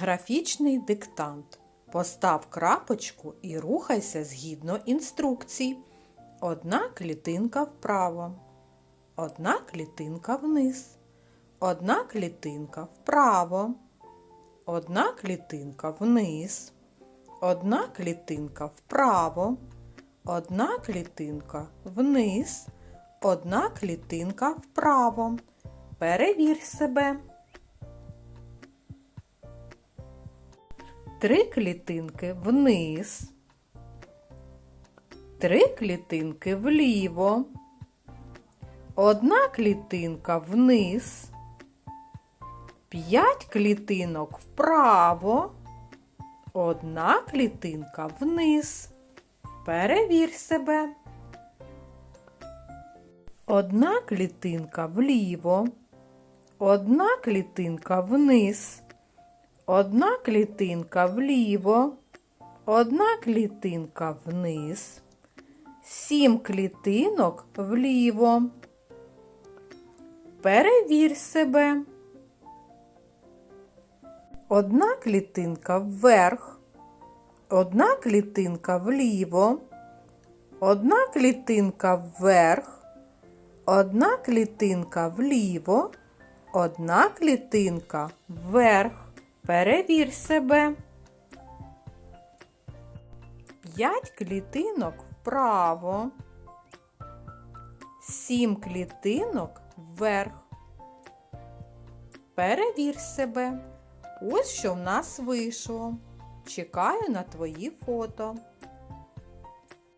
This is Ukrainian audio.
Графічний диктант. Постав крапочку і рухайся згідно інструкцій. Одна клітинка вправо, одна клітинка вниз, одна клітинка вправо, одна клітинка вниз, одна клітинка вправо, одна клітинка вниз, одна клітинка вправо. Перевір себе. Три клітинки вниз, три клітинки вліво, одна клітинка вниз, п'ять клітинок вправо, одна клітинка вниз. Перевір себе. Одна клітинка вліво, одна клітинка вниз. Одна клітинка вліво, одна клітинка вниз, сім клітинок вліво. Перевір себе. Одна клітинка вверх, одна клітинка вліво, одна клітинка вверх, одна клітинка вліво, одна клітинка вверх. Перевір себе. П'ять клітинок вправо. Сім клітинок вверх. Перевір себе. Ось що в нас вийшло. Чекаю на твої фото.